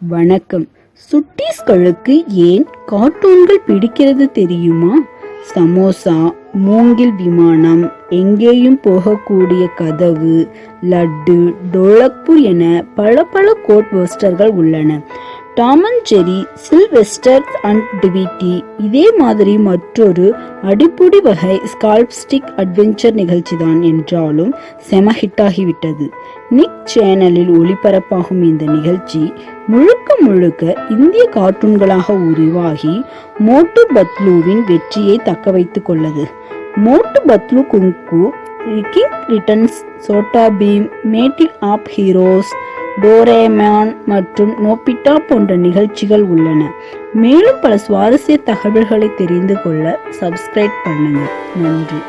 வணக்கம். சுட்டீஸ்களுக்கு ஏன் கார்ட்டூன்கள் பிடிக்கிறது தெரியுமா? சமோசா மூங்கில் விமானம் எங்கேயும் போகக்கூடிய கதவு லட்டு டோலக்பூர் என பல பல கோட் போஸ்டர்கள் உள்ளன. Tom and Jerry Sylvester and Tweety இதே மாதிரி மற்றொரு அடிப்பொடி வகை ஸ்கால்ப்ஸ்டிக் அட்வென்ச்சர் நிகழ்ச்சி தான் என்றாலும் செம ஹிட்டாகிவிட்டது நிக் சேனலில் ஒளிபரப்பாகும் இந்த நிகழ்ச்சி முழுக்க முழுக்க இந்திய கார்ட்டூன்களாக உருவாகி மோட்டு பத்லுவின் வெற்றியை தக்க வைத்துக் கொள்ளது. Motu Patlu kung king returns Chhota Bheem matting of heroes Doraemon மற்றும் நோபிட்டா போன்ற நிகழ்ச்சிகள் உள்ளன. மேலும் பல சுவாரஸ்ய தகவல்களை தெரிந்து கொள்ள சப்ஸ்கிரைப் பண்ணுங்கள் நன்றி.